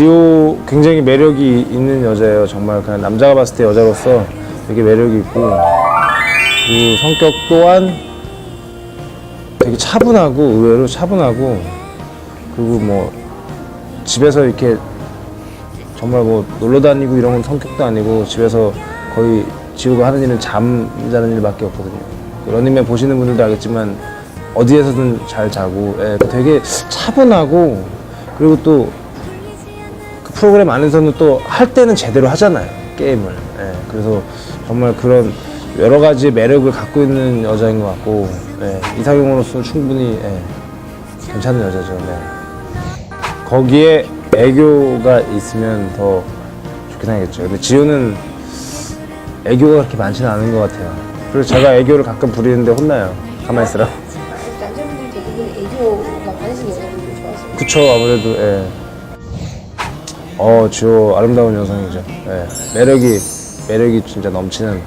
지호 굉장히 매력이 있는 여자예요. 정말 그냥 남자가 봤을 때 여자로서 되게 매력이 있고 그 성격 또한 되게 차분하고 의외로 차분하고 그리고 뭐 집에서 이렇게 정말 뭐 놀러 다니고 이런 건 성격도 아니고 집에서 거의 지우가 하는 일은 잠자는 일밖에 없거든요. 런닝맨 보시는 분들도 알겠지만 어디에서든 잘 자고 예, 되게 차분하고 그리고 또그 프로그램 안에서는 또 할 때는 제대로 하잖아요 게임을. 예, 그래서 정말 그런 여러 가지 매력을 갖고 있는 여자인 것 같고 예, 이상형으로서는 충분히 예, 괜찮은 여자죠 네. 거기에 애교가 있으면 더 좋긴 하겠죠. 근데 지효는 애교가 그렇게 많지는 않은 것 같아요. 그래서 제가 애교를 가끔 부리는데 혼나요. 가만히 있으라고. 남자분들 대부분 애교가 많으신 여자분들 좋아하시는 그쵸 아무래도 예. 어 지호 아름다운 여성이죠 예. 매력이 매력이 진짜 넘치는